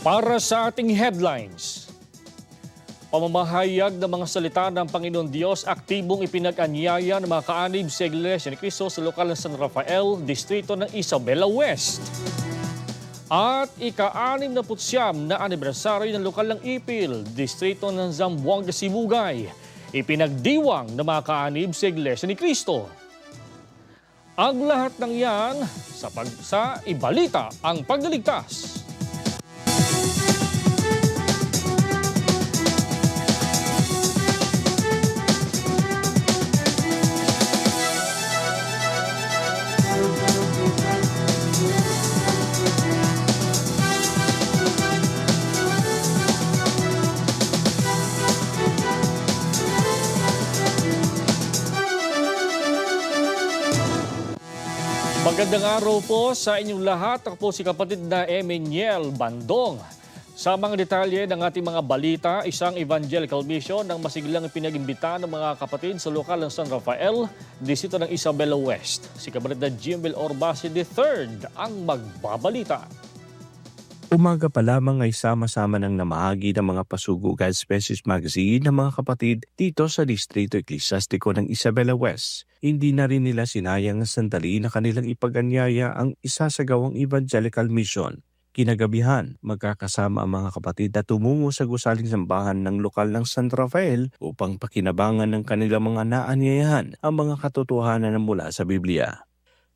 Para sa ating headlines, pamamahayag ng mga salita ng Panginoon Diyos aktibong ipinag-anyaya ng mga kaanib sa Iglesia ni Cristo sa lokal ng San Rafael, distrito ng Isabela West. At ika-anim na putsyam na anibersaryo ng lokal ng Ipil, distrito ng Zamboanga, Sibugay, ipinagdiwang ng mga kaanib sa Iglesia ni Cristo. Ang lahat ng yan sa, pag, sa Ibalita ang Pagdaligtas. Araw po sa inyong lahat. Ako po si kapatid na Emmanuel Bandong. Sa mga detalye ng ating mga balita, isang evangelical mission ng masiglang pinag-imbita ng mga kapatid sa lokal ng San Rafael, distrito ng Isabela West. Si kapatid na Jimvel Orbasi III ang magbabalita. Umaga pa lamang ay sama-sama ng namahagi ng mga pasugo God Species Magazine ng mga kapatid dito sa Distrito Eklesiastiko ng Isabela West. Hindi na rin nila sinayang ang sandali na kanilang ipaganyaya ang isasagawang evangelical mission. Kinagabihan, magkakasama ang mga kapatid na tumungo sa gusaling sambahan ng lokal ng San Rafael upang pakinabangan ng kanilang mga naanyayahan ang mga katotohanan na mula sa Biblia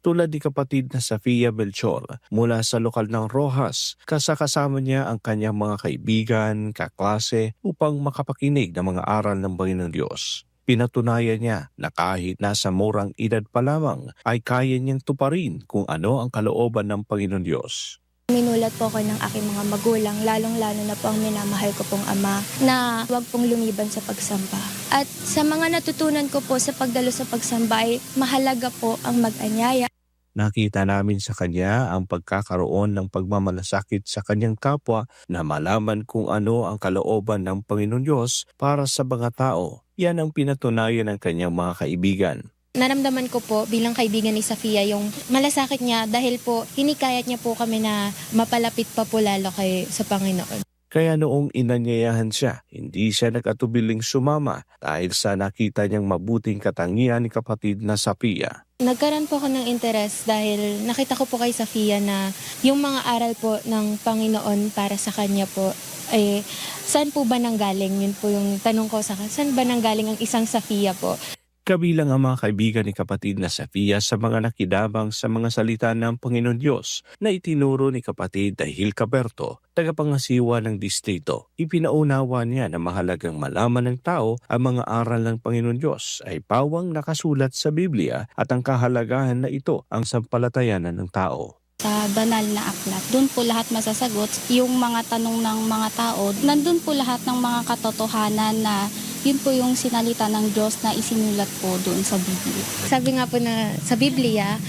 tulad ni kapatid na Safia Belchor mula sa lokal ng Rojas. Kasakasama niya ang kanyang mga kaibigan, kaklase upang makapakinig ng mga aral ng Panginoon Diyos. Pinatunayan niya na kahit nasa murang edad pa lamang ay kaya niyang tuparin kung ano ang kalooban ng Panginoon Diyos. Minulat po ako ng aking mga magulang, lalong-lalo na po ang minamahal ko pong ama, na huwag pong lumiban sa pagsamba. At sa mga natutunan ko po sa pagdalo sa pagsamba ay mahalaga po ang mag-anyaya. Nakita namin sa kanya ang pagkakaroon ng pagmamalasakit sa kanyang kapwa na malaman kung ano ang kalooban ng Panginoon Diyos para sa mga tao. Yan ang pinatunayan ng kanyang mga kaibigan. Naramdaman ko po bilang kaibigan ni Safia yung malasakit niya dahil po hinikayat niya po kami na mapalapit pa po lalo kay sa Panginoon. Kaya noong inanyayahan siya, hindi siya nag-atubiling sumama dahil sa nakita niyang mabuting katangian ni kapatid na Sapia. Nagkaroon po ako ng interest dahil nakita ko po kay Safia na yung mga aral po ng Panginoon para sa kanya po eh, saan po ba nanggaling? Yun po yung tanong ko sa saan ba nanggaling ang isang Safia po? Kabilang ang mga kaibigan ni kapatid na Safia sa mga nakidabang sa mga salita ng Panginoon Diyos na itinuro ni kapatid dahil Caberto, tagapangasiwa ng distrito. Ipinaunawa niya na mahalagang malaman ng tao ang mga aral ng Panginoon Diyos ay pawang nakasulat sa Biblia at ang kahalagahan na ito ang sampalatayanan ng tao. sa banal na aklat. Doon po lahat masasagot. Yung mga tanong ng mga tao, nandun po lahat ng mga katotohanan na yun po yung sinalita ng Diyos na isinulat po doon sa Biblia. Sabi nga po na sa Biblia,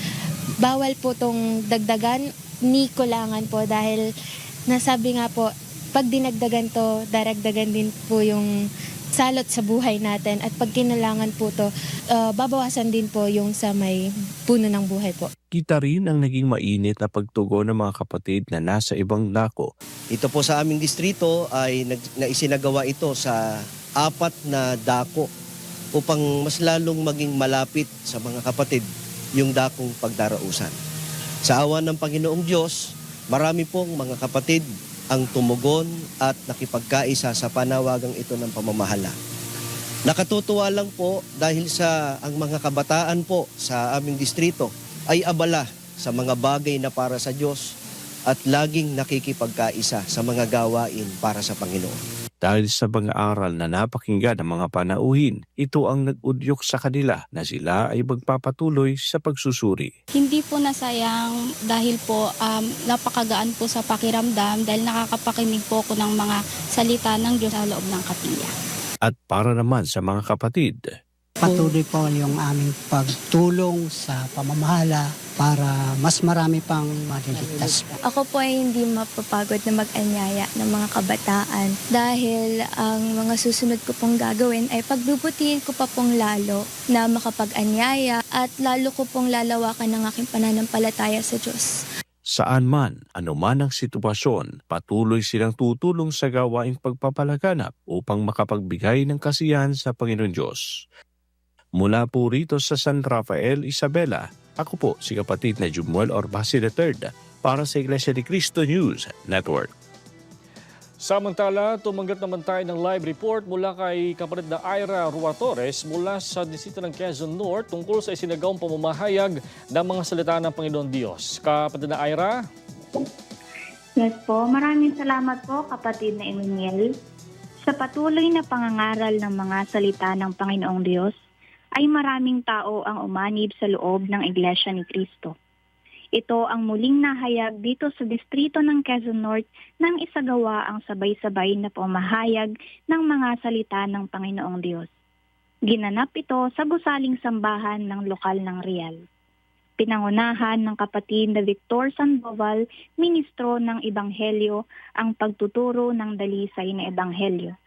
bawal po tong dagdagan ni kulangan po dahil nasabi nga po, pag dinagdagan to, daragdagan din po yung salot sa buhay natin at pag kinulangan po to, uh, babawasan din po yung sa may puno ng buhay po. Kita rin ang naging mainit na pagtugon ng mga kapatid na nasa ibang dako Ito po sa aming distrito ay nag, na isinagawa ito sa apat na dako upang mas lalong maging malapit sa mga kapatid yung dakong pagdarausan. Sa awa ng Panginoong Diyos, marami pong mga kapatid ang tumugon at nakipagkaisa sa panawagang ito ng pamamahala. Nakatutuwa lang po dahil sa ang mga kabataan po sa aming distrito ay abala sa mga bagay na para sa Diyos at laging nakikipagkaisa sa mga gawain para sa Panginoon. Dahil sa mga aral na napakinggan ng mga panauhin, ito ang nag-udyok sa kanila na sila ay magpapatuloy sa pagsusuri. Hindi po nasayang dahil po um, napakagaan po sa pakiramdam dahil nakakapakinig po ko ng mga salita ng Diyos sa loob ng kapilya. At para naman sa mga kapatid, Patuloy po yung aming pagtulong sa pamamahala para mas marami pang maliligtas po. Ako po ay hindi mapapagod na mag-anyaya ng mga kabataan dahil ang mga susunod ko pong gagawin ay pagbubutihin ko pa pong lalo na makapag-anyaya at lalo ko pong lalawakan ng aking pananampalataya sa Diyos. Saan man, anuman ang sitwasyon, patuloy silang tutulong sa gawaing pagpapalaganap upang makapagbigay ng kasiyahan sa Panginoon Diyos. Mula po rito sa San Rafael, Isabela, ako po si kapatid na Jumuel Orbasi III para sa Iglesia ni Cristo News Network. Samantala, tumanggap naman tayo ng live report mula kay kapatid na Ira Ruatores mula sa distrito ng Quezon North tungkol sa isinagawang pamamahayag ng mga salita ng Panginoon Diyos. Kapatid na Ira, Yes po, maraming salamat po kapatid na Emmanuel. Sa patuloy na pangangaral ng mga salita ng Panginoong Diyos, ay maraming tao ang umanib sa loob ng Iglesia ni Cristo. Ito ang muling nahayag dito sa distrito ng Quezon North nang isagawa ang sabay-sabay na pamahayag ng mga salita ng Panginoong Diyos. Ginanap ito sa gusaling sambahan ng lokal ng Real. Pinangunahan ng kapatid na Victor Sandoval, ministro ng Ebanghelyo, ang pagtuturo ng dalisay na Ebanghelyo.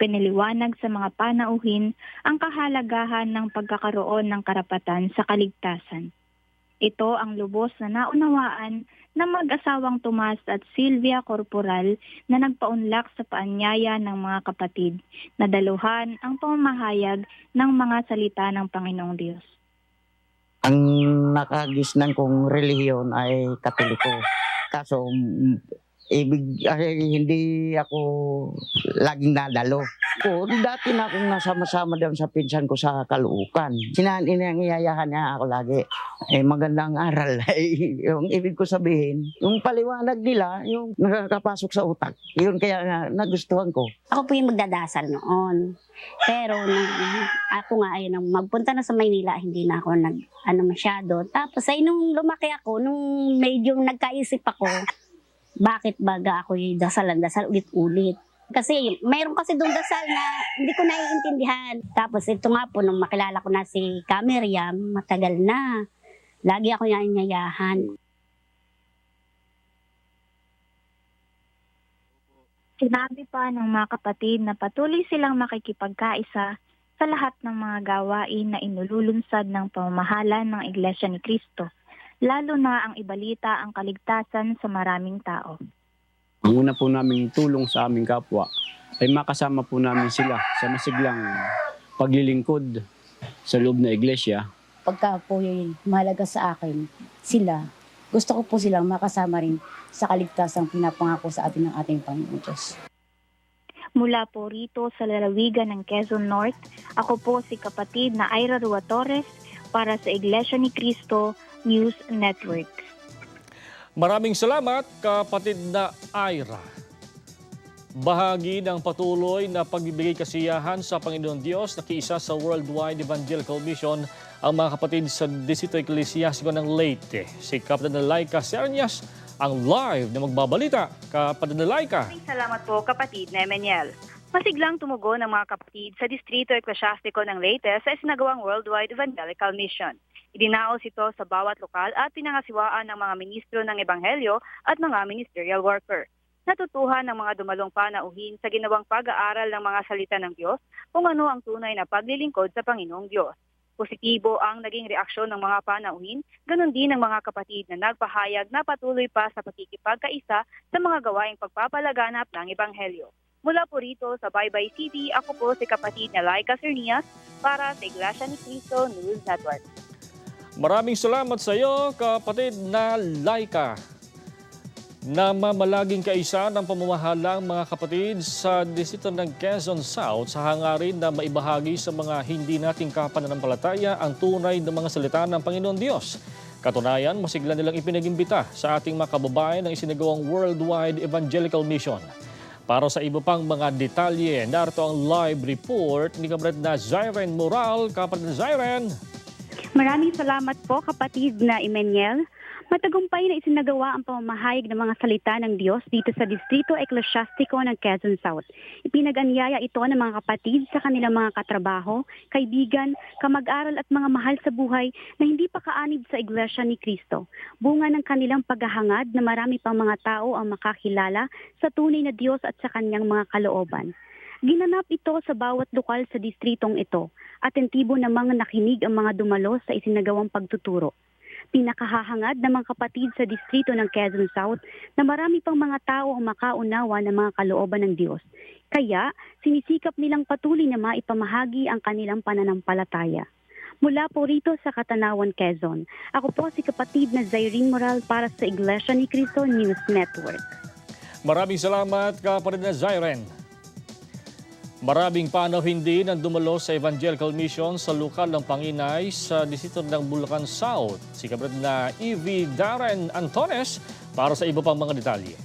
Piniliwanag sa mga panauhin ang kahalagahan ng pagkakaroon ng karapatan sa kaligtasan. Ito ang lubos na naunawaan ng mag-asawang Tomas at Silvia Corporal na nagpaunlak sa paanyaya ng mga kapatid na daluhan ang pamamahayag ng mga salita ng Panginoong Diyos. ang nakagisnan kong relihiyon ay katoliko. Kaso, ibig, ay, hindi ako laging nadalo. O, dati na akong nasama-sama doon sa pinsan ko sa Kaluukan. Sinahan inangiyayahan niya ako lagi. Eh, magandang aral. Eh, yung ibig ko sabihin, yung paliwanag nila, yung nakakapasok sa utak. Yun kaya nga nagustuhan ko. Ako po yung magdadasal noon. Pero nung ako nga ay nang magpunta na sa Maynila, hindi na ako nag ano masyado. Tapos ay nung lumaki ako, nung medyo nagkaisip ako, bakit baga ako yung dasalan-dasal ulit-ulit. Kasi mayroon kasi doon dasal na hindi ko naiintindihan. Tapos ito nga po, nung makilala ko na si Cameriam, matagal na. Lagi ako niya inyayahan. Sinabi pa ng mga kapatid na patuloy silang makikipagkaisa sa lahat ng mga gawain na inululunsad ng pamamahala ng Iglesia ni Cristo, lalo na ang ibalita ang kaligtasan sa maraming tao. Ang una po naming tulong sa aming kapwa ay makasama po namin sila sa masiglang paglilingkod sa loob na iglesia. pagka po yun mahalaga sa akin, sila, gusto ko po silang makasama rin sa kaligtasang pinapangako sa atin ng ating Panginoon Diyos. Mula po rito sa lalawigan ng Quezon North, ako po si kapatid na Ira Rua Torres para sa Iglesia ni Cristo News Network. maraming salamat kapatid na Ira. Bahagi ng patuloy na pagbibigay kasiyahan sa Panginoon Diyos na kiisa sa Worldwide Evangelical Mission ang mga kapatid sa Distrito Ecclesiastico ng Leyte. Si Kapatid na Laika Sernias ang live na magbabalita. Kapatid na Laika. Maraming salamat po kapatid na Emmanuel. Masiglang tumugon ng mga kapatid sa Distrito Eklesiastiko ng Leyte sa isinagawang Worldwide Evangelical Mission. Idinaos ito sa bawat lokal at pinangasiwaan ng mga ministro ng Ebanghelyo at mga ministerial worker. Natutuhan ng mga dumalong panauhin sa ginawang pag-aaral ng mga salita ng Diyos kung ano ang tunay na paglilingkod sa Panginoong Diyos. Positibo ang naging reaksyon ng mga panauhin, ganun din ng mga kapatid na nagpahayag na patuloy pa sa pakikipagkaisa sa mga gawaing pagpapalaganap ng Ebanghelyo. Mula po rito sa Baybay City, ako po si kapatid na Laika Cernias para sa Iglesia ni Cristo News Network. Maraming salamat sa iyo, kapatid na Laika. Namamalaging kaisa ng pamamahalang mga kapatid sa distrito ng Quezon South sa hangarin na maibahagi sa mga hindi nating kapananampalataya ang tunay na mga salita ng Panginoon Diyos. Katunayan, masigla nilang ipinagimbita sa ating mga kababayan ng isinagawang Worldwide Evangelical Mission. Para sa iba pang mga detalye, narito ang live report ni Kabred na Zyren Moral. Kapatid na Zyren, Maraming salamat po kapatid na Emmanuel. Matagumpay na isinagawa ang pamamahayag ng mga salita ng Diyos dito sa Distrito Eklesiastiko ng Quezon South. Ipinag-anyaya ito ng mga kapatid sa kanilang mga katrabaho, kaibigan, kamag-aral at mga mahal sa buhay na hindi pa kaanib sa Iglesia ni Cristo. Bunga ng kanilang paghahangad na marami pang mga tao ang makakilala sa tunay na Diyos at sa kanyang mga kalooban. Ginanap ito sa bawat lokal sa distritong ito. Atentibo namang nakinig ang mga dumalo sa isinagawang pagtuturo. Pinakahahangad ng mga kapatid sa distrito ng Quezon South na marami pang mga tao ang makaunawa ng mga kalooban ng Diyos. Kaya sinisikap nilang patuloy na maipamahagi ang kanilang pananampalataya. Mula po rito sa Katanawan, Quezon, ako po si kapatid na Zairine Moral para sa Iglesia ni Cristo News Network. Maraming salamat kapatid na Zyren. Maraming panauhin din ang dumalo sa Evangelical Mission sa lokal ng Panginay sa distrito ng Bulacan South. Si kapatid na E.V. Darren Antones para sa iba pang mga detalye.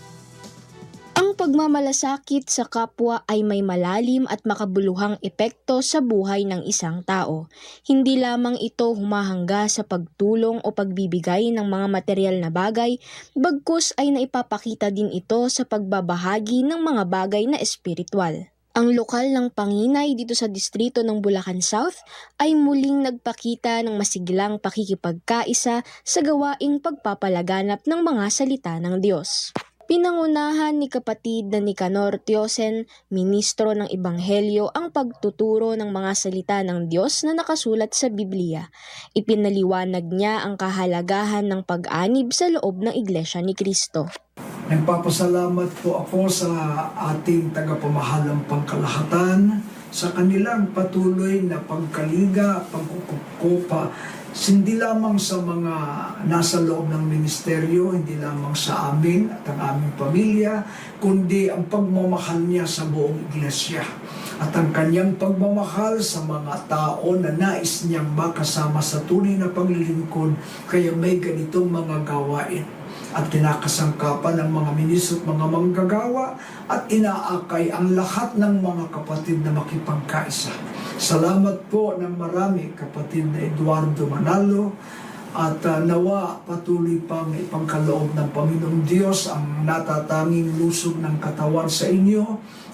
Ang pagmamalasakit sa kapwa ay may malalim at makabuluhang epekto sa buhay ng isang tao. Hindi lamang ito humahangga sa pagtulong o pagbibigay ng mga material na bagay, bagkus ay naipapakita din ito sa pagbabahagi ng mga bagay na espiritual. Ang lokal ng Panginay dito sa distrito ng Bulacan South ay muling nagpakita ng masiglang pakikipagkaisa sa gawaing pagpapalaganap ng mga salita ng Diyos. Pinangunahan ni kapatid na Nicanor Tiosen, ministro ng Ebanghelyo, ang pagtuturo ng mga salita ng Diyos na nakasulat sa Biblia. Ipinaliwanag niya ang kahalagahan ng pag-anib sa loob ng Iglesia ni Kristo. Nagpapasalamat po ako sa ating tagapamahalang pangkalahatan sa kanilang patuloy na pagkaliga, pagkukupa, hindi lamang sa mga nasa loob ng ministeryo, hindi lamang sa amin at ang aming pamilya, kundi ang pagmamahal niya sa buong iglesia. At ang kanyang pagmamahal sa mga tao na nais niyang makasama sa tunay na paglilingkod, kaya may ganitong mga gawain at tinakasangkapan ng mga ministro at mga manggagawa at inaakay ang lahat ng mga kapatid na makipagkaisa. Salamat po ng marami kapatid na Eduardo Manalo at uh, nawa patuloy pang ipangkaloob ng Panginoong Diyos ang natatanging lusog ng katawan sa inyo,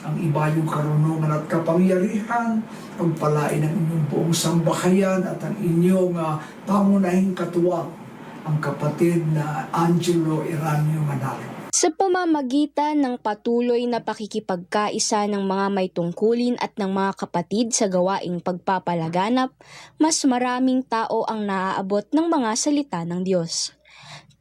ang ibayong karunungan at kapangyarihan, pagpalain ng inyong buong sambahayan at ang inyong uh, pangunahing katuwang ang kapatid na Angelo Iranio Manalo. Sa pamamagitan ng patuloy na pakikipagkaisa ng mga may tungkulin at ng mga kapatid sa gawaing pagpapalaganap, mas maraming tao ang naaabot ng mga salita ng Diyos.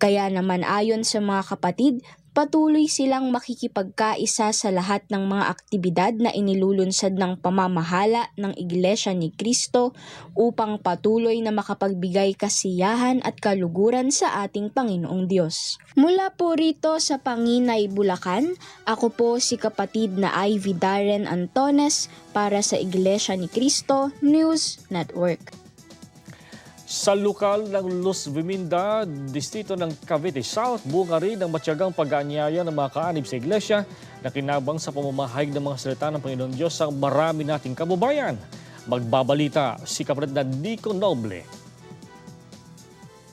Kaya naman ayon sa mga kapatid, patuloy silang makikipagkaisa sa lahat ng mga aktibidad na inilulunsad ng pamamahala ng Iglesia ni Kristo upang patuloy na makapagbigay kasiyahan at kaluguran sa ating Panginoong Diyos. Mula po rito sa Panginay, Bulacan, ako po si kapatid na Ivy Darren Antones para sa Iglesia ni Kristo News Network. Sa lokal ng Luz Viminda, distrito ng Cavite South, bunga rin ang matyagang pag-aanyaya ng mga kaanib sa iglesia na kinabang sa pamamahayag ng mga salita ng Panginoon Diyos sa marami nating kababayan. Magbabalita si kapatid na Nico Noble.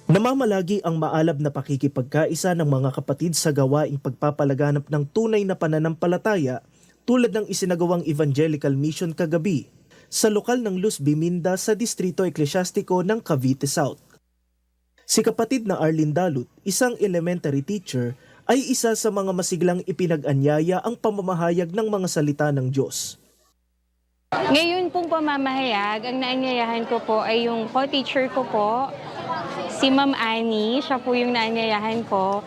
Namamalagi ang maalab na pakikipagkaisa ng mga kapatid sa gawaing pagpapalaganap ng tunay na pananampalataya tulad ng isinagawang evangelical mission kagabi sa lokal ng Luz Biminda sa Distrito Eklesyastiko ng Cavite South. Si kapatid na Arlene Dalut, isang elementary teacher, ay isa sa mga masiglang ipinag-anyaya ang pamamahayag ng mga salita ng Diyos. Ngayon pong pamamahayag, ang naanyayahan ko po ay yung co-teacher ko po, si Ma'am Annie. Siya po yung naanyayahan ko.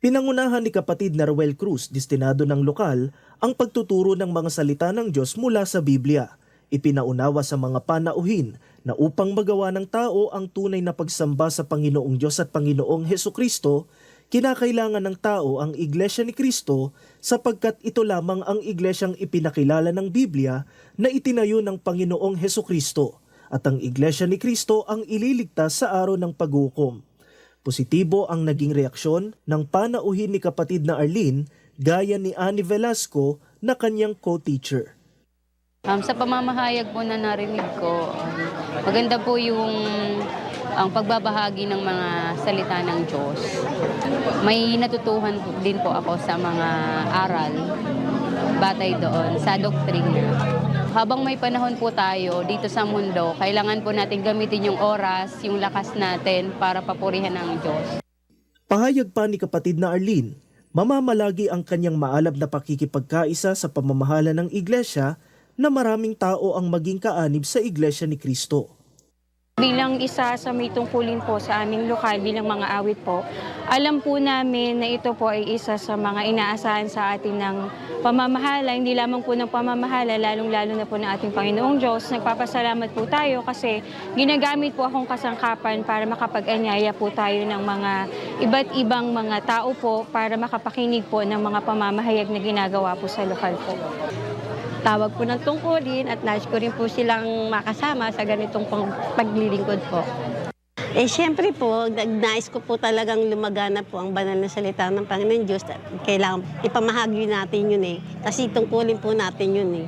Pinangunahan ni kapatid na Ruel Cruz, destinado ng lokal, ang pagtuturo ng mga salita ng Diyos mula sa Biblia ipinaunawa sa mga panauhin na upang magawa ng tao ang tunay na pagsamba sa Panginoong Diyos at Panginoong Heso Kristo, kinakailangan ng tao ang Iglesia ni Kristo sapagkat ito lamang ang iglesyang ipinakilala ng Biblia na itinayo ng Panginoong Heso Kristo at ang Iglesia ni Kristo ang ililigtas sa araw ng paghukom. Positibo ang naging reaksyon ng panauhin ni kapatid na Arlene gaya ni Annie Velasco na kanyang co-teacher. Um, sa pamamahayag po na narinig ko, um, maganda po yung ang pagbabahagi ng mga salita ng Diyos. May natutuhan din po ako sa mga aral batay doon sa doktrina. Habang may panahon po tayo dito sa mundo, kailangan po natin gamitin yung oras, yung lakas natin para papurihan ng Diyos. Pahayag pa ni kapatid na Arlene, mamamalagi ang kanyang maalab na pakikipagkaisa sa pamamahala ng iglesia na maraming tao ang maging kaanib sa iglesia ni Kristo. Bilang isa sa may tungkulin po sa aming lokal bilang mga awit po, alam po namin na ito po ay isa sa mga inaasahan sa atin ng pamamahala, hindi lamang po ng pamamahala, lalong-lalo na po ng ating Panginoong Diyos. Nagpapasalamat po tayo kasi ginagamit po akong kasangkapan para makapag-anyaya po tayo ng mga iba't ibang mga tao po para makapakinig po ng mga pamamahayag na ginagawa po sa lokal po. Tawag po ng tungkulin at nais ko rin po silang makasama sa ganitong pang- paglilingkod po. Eh, siyempre po, nais ko po talagang lumagana po ang banal na salita ng Panginoon Diyos. Kailangan ipamahagi natin yun eh. Kasi tungkulin po natin yun eh.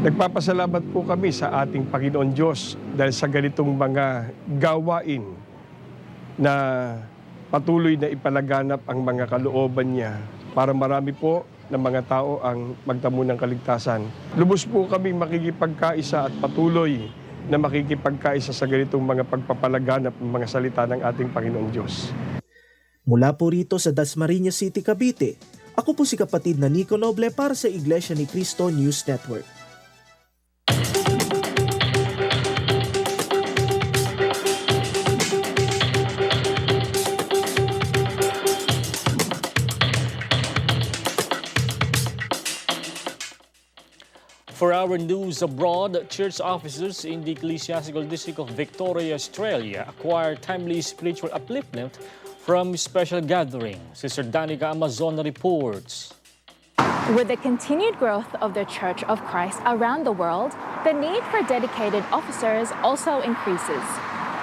Nagpapasalamat po kami sa ating Panginoon Diyos dahil sa ganitong mga gawain na patuloy na ipalaganap ang mga kalooban niya para marami po ng mga tao ang magtamo ng kaligtasan. Lubos po kami makikipagkaisa at patuloy na makikipagkaisa sa ganitong mga pagpapalaganap ng mga salita ng ating Panginoong Diyos. Mula po rito sa Dasmariñas City, Cavite, ako po si kapatid na Nico Noble para sa Iglesia ni Cristo News Network. For our news abroad, church officers in the Ecclesiastical District of Victoria, Australia acquired timely spiritual upliftment from special gathering. Sister Danica Amazon reports. With the continued growth of the Church of Christ around the world, the need for dedicated officers also increases.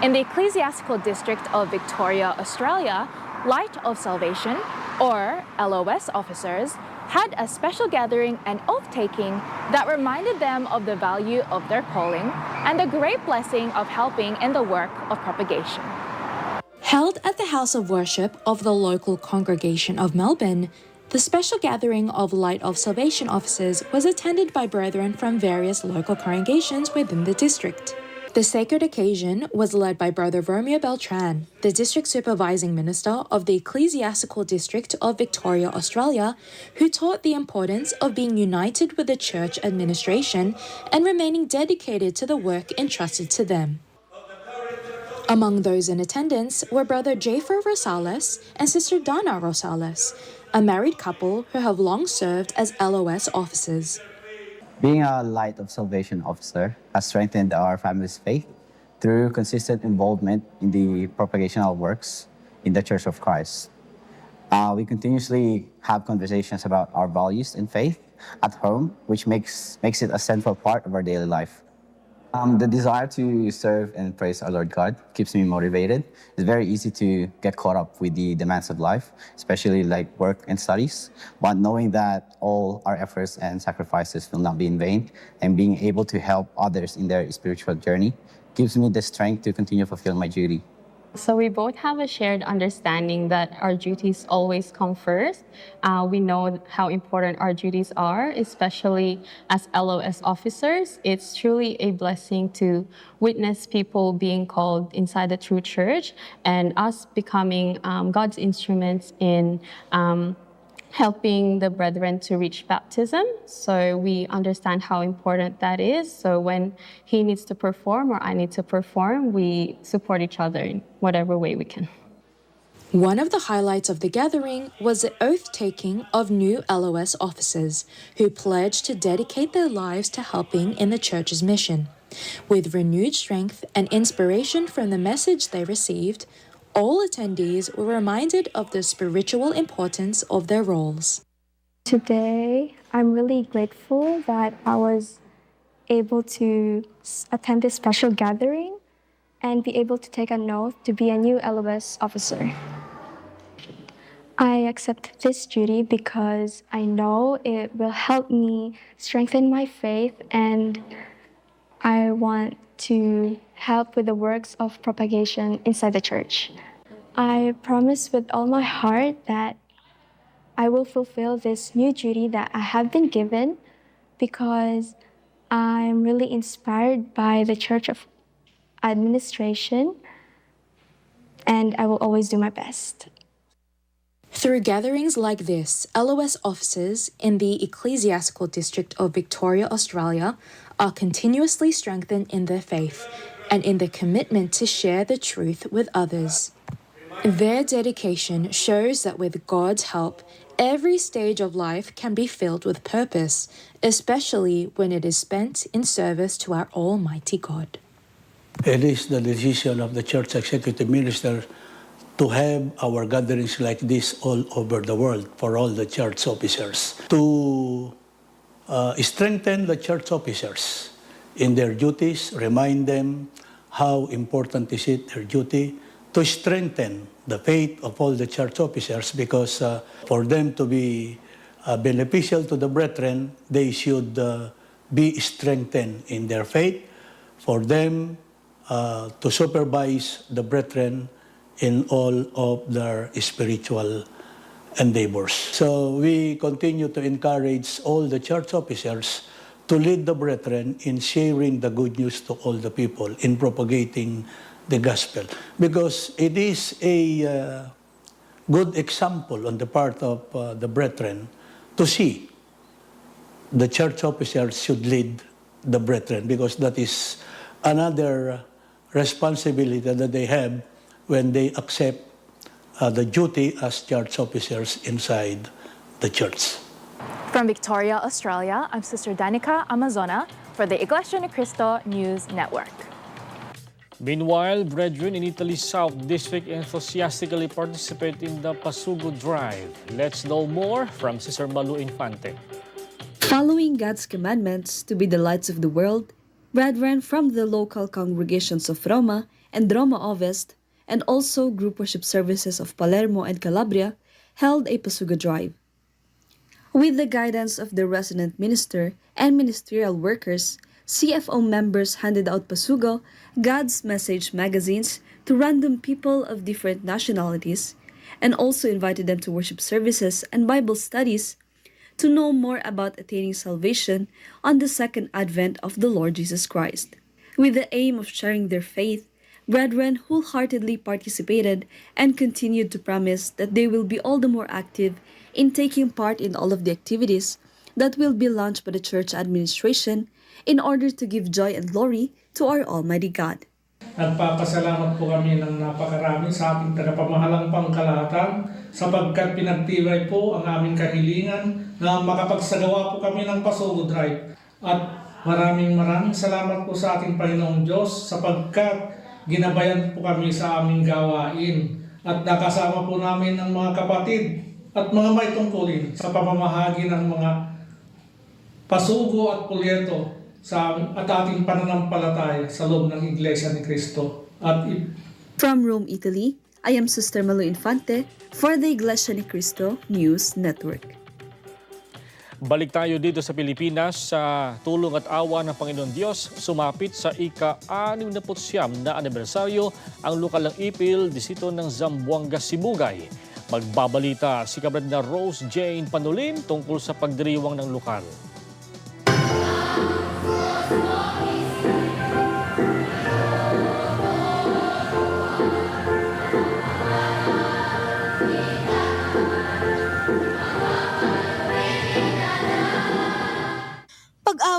In the Ecclesiastical District of Victoria, Australia, Light of Salvation, or LOS officers, had a special gathering and oath taking that reminded them of the value of their calling and the great blessing of helping in the work of propagation. Held at the House of Worship of the local congregation of Melbourne, the special gathering of Light of Salvation officers was attended by brethren from various local congregations within the district. The sacred occasion was led by Brother Romeo Beltran, the district supervising minister of the Ecclesiastical District of Victoria, Australia, who taught the importance of being united with the church administration and remaining dedicated to the work entrusted to them. Among those in attendance were Brother Jafer Rosales and Sister Donna Rosales, a married couple who have long served as LOS officers. Being a Light of Salvation officer has strengthened our family's faith through consistent involvement in the propagational works in the Church of Christ. Uh, we continuously have conversations about our values and faith at home, which makes, makes it a central part of our daily life. Um, the desire to serve and praise our Lord God keeps me motivated. It's very easy to get caught up with the demands of life, especially like work and studies. But knowing that all our efforts and sacrifices will not be in vain and being able to help others in their spiritual journey gives me the strength to continue fulfilling my duty. So we both have a shared understanding that our duties always come first. Uh, we know how important our duties are, especially as LOS officers. It's truly a blessing to witness people being called inside the true church and us becoming um, God's instruments in. Um, helping the brethren to reach baptism. So we understand how important that is. So when he needs to perform or I need to perform, we support each other in whatever way we can. One of the highlights of the gathering was the oath taking of new LOS officers who pledged to dedicate their lives to helping in the church's mission. With renewed strength and inspiration from the message they received, all attendees were reminded of the spiritual importance of their roles. Today, I'm really grateful that I was able to attend this special gathering and be able to take an oath to be a new LOS officer. I accept this duty because I know it will help me strengthen my faith and I want to help with the works of propagation inside the church. I promise with all my heart that I will fulfill this new duty that I have been given because I'm really inspired by the Church of Administration and I will always do my best. Through gatherings like this, LOS officers in the Ecclesiastical District of Victoria, Australia, are continuously strengthened in their faith and in the commitment to share the truth with others. Their dedication shows that with God's help, every stage of life can be filled with purpose, especially when it is spent in service to our Almighty God. It is the decision of the church executive minister to have our gatherings like this all over the world for all the church officers to uh, strengthen the church officers in their duties, remind them how important is it their duty to strengthen the faith of all the church officers because uh, for them to be uh, beneficial to the brethren, they should uh, be strengthened in their faith. For them uh, to supervise the brethren in all of their spiritual endeavors. So we continue to encourage all the church officers to lead the brethren in sharing the good news to all the people, in propagating the gospel. Because it is a uh, good example on the part of uh, the brethren to see the church officers should lead the brethren because that is another responsibility that they have when they accept uh, the duty as church officers inside the church. From Victoria, Australia, I'm Sister Danica Amazona for the Iglesia Ni Cristo News Network. Meanwhile, brethren in Italy's South District enthusiastically participate in the Pasugo Drive. Let's know more from Sister Malu Infante. Following God's commandments to be the lights of the world, brethren from the local congregations of Roma and Roma Ovest, and also group worship services of Palermo and Calabria, held a Pasuga drive. With the guidance of the resident minister and ministerial workers, CFO members handed out Pasugo, God's Message magazines to random people of different nationalities, and also invited them to worship services and Bible studies to know more about attaining salvation on the second advent of the Lord Jesus Christ. With the aim of sharing their faith, brethren wholeheartedly participated and continued to promise that they will be all the more active in taking part in all of the activities that will be launched by the church administration in order to give joy and glory to our Almighty God. Nagpapasalamat po kami ng napakarami sa ating tagapamahalang pangkalahatan sapagkat pinagtibay po ang aming kahilingan na makapagsagawa po kami ng Pasugo Drive. At maraming maraming salamat po sa ating Panginoong Diyos sapagkat ginabayan po kami sa aming gawain at nakasama po namin ng mga kapatid at mga may tungkulin sa pamamahagi ng mga pasugo at pulyeto sa at ating pananampalataya sa loob ng Iglesia ni Cristo. At i- From Rome, Italy, I am Sister Malu Infante for the Iglesia Ni Cristo News Network. Balik tayo dito sa Pilipinas sa tulong at awa ng Panginoon Diyos. Sumapit sa ika-69 na anibersaryo ang lokal ng ipil disito ng Zamboanga, Sibugay. Magbabalita si Kabrad na Rose Jane Panulin tungkol sa pagdiriwang ng lokal.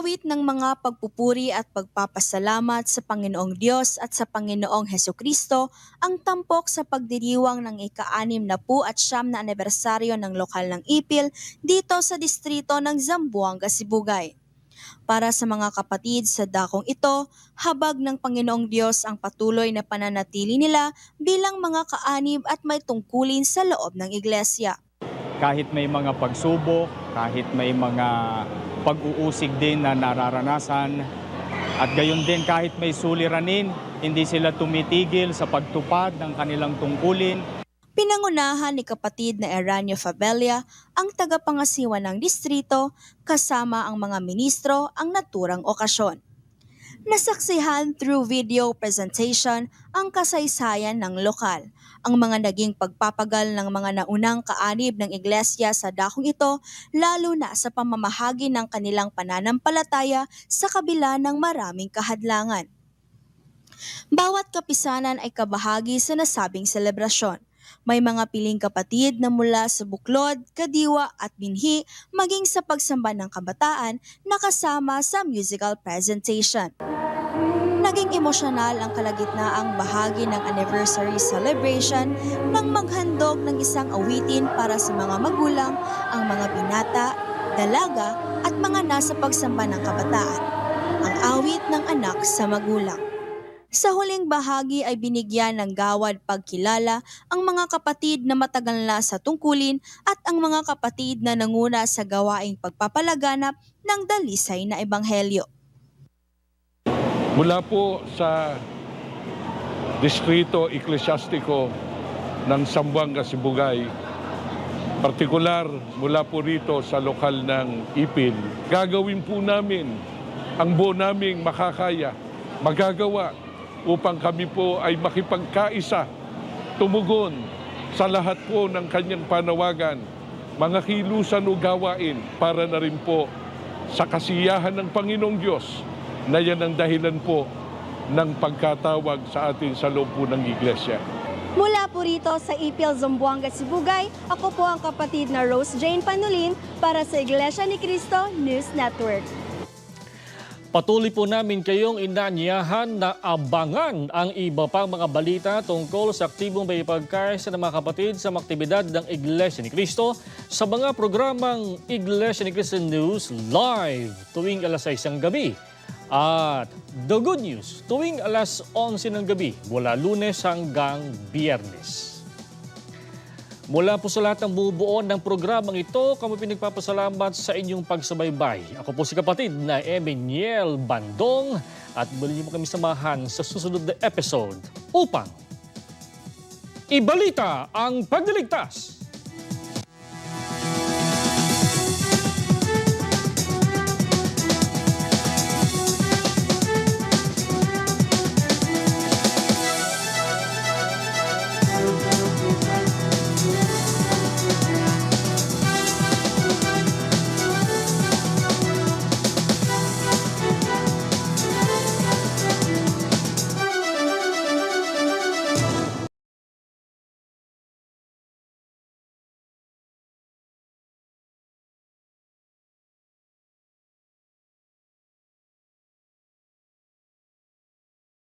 Pag-awit ng mga pagpupuri at pagpapasalamat sa Panginoong Diyos at sa Panginoong Heso Kristo ang tampok sa pagdiriwang ng ika-anim na po at siyam na anibersaryo ng lokal ng ipil dito sa distrito ng Zamboanga, Sibugay. Para sa mga kapatid sa dakong ito, habag ng Panginoong Diyos ang patuloy na pananatili nila bilang mga kaanib at may tungkulin sa loob ng iglesia. Kahit may mga pagsubok, kahit may mga pag-uusig din na nararanasan, at gayon din kahit may suliranin, hindi sila tumitigil sa pagtupad ng kanilang tungkulin. Pinangunahan ni kapatid na Eranio Fabella ang tagapangasiwa ng distrito kasama ang mga ministro ang naturang okasyon. Nasaksihan through video presentation ang kasaysayan ng lokal, ang mga naging pagpapagal ng mga naunang kaanib ng iglesia sa dakong ito, lalo na sa pamamahagi ng kanilang pananampalataya sa kabila ng maraming kahadlangan. Bawat kapisanan ay kabahagi sa nasabing selebrasyon. May mga piling kapatid na mula sa buklod, kadiwa at binhi maging sa pagsamba ng kabataan na kasama sa musical presentation. Naging emosyonal ang kalagitnaang bahagi ng anniversary celebration nang maghandog ng isang awitin para sa mga magulang, ang mga binata, dalaga at mga nasa pagsamba ng kabataan. Ang awit ng anak sa magulang. Sa huling bahagi ay binigyan ng gawad pagkilala ang mga kapatid na matagal na sa tungkulin at ang mga kapatid na nanguna sa gawaing pagpapalaganap ng dalisay na ebanghelyo. Mula po sa Distrito Eklesiastiko ng Sambuanga, Sibugay, partikular mula po rito sa lokal ng Ipil, gagawin po namin ang buo naming makakaya, magagawa upang kami po ay makipagkaisa, tumugon sa lahat po ng kanyang panawagan, mga kilusan o gawain para na rin po sa kasiyahan ng Panginoong Diyos na yan ang dahilan po ng pagkatawag sa atin sa loob po ng iglesia. Mula po rito sa Ipil, Zamboanga, Sibugay, ako po ang kapatid na Rose Jane Panulin para sa Iglesia ni Cristo News Network. Patuloy po namin kayong inanyahan na abangan ang iba pang mga balita tungkol sa aktibong may pagkaisa ng mga kapatid sa mga aktibidad ng Iglesia ni Cristo sa mga programang Iglesia ni Cristo News live tuwing alas 6 ng gabi. At The Good News tuwing alas 11 ng gabi mula lunes hanggang biyernes. Mula po sa lahat ng bubuo ng programang ito, kami pinagpapasalamat sa inyong pagsubaybay. Ako po si kapatid na Emmanuel Bandong at muli niyo po kami samahan sa susunod na episode upang ibalita ang pagdiligtas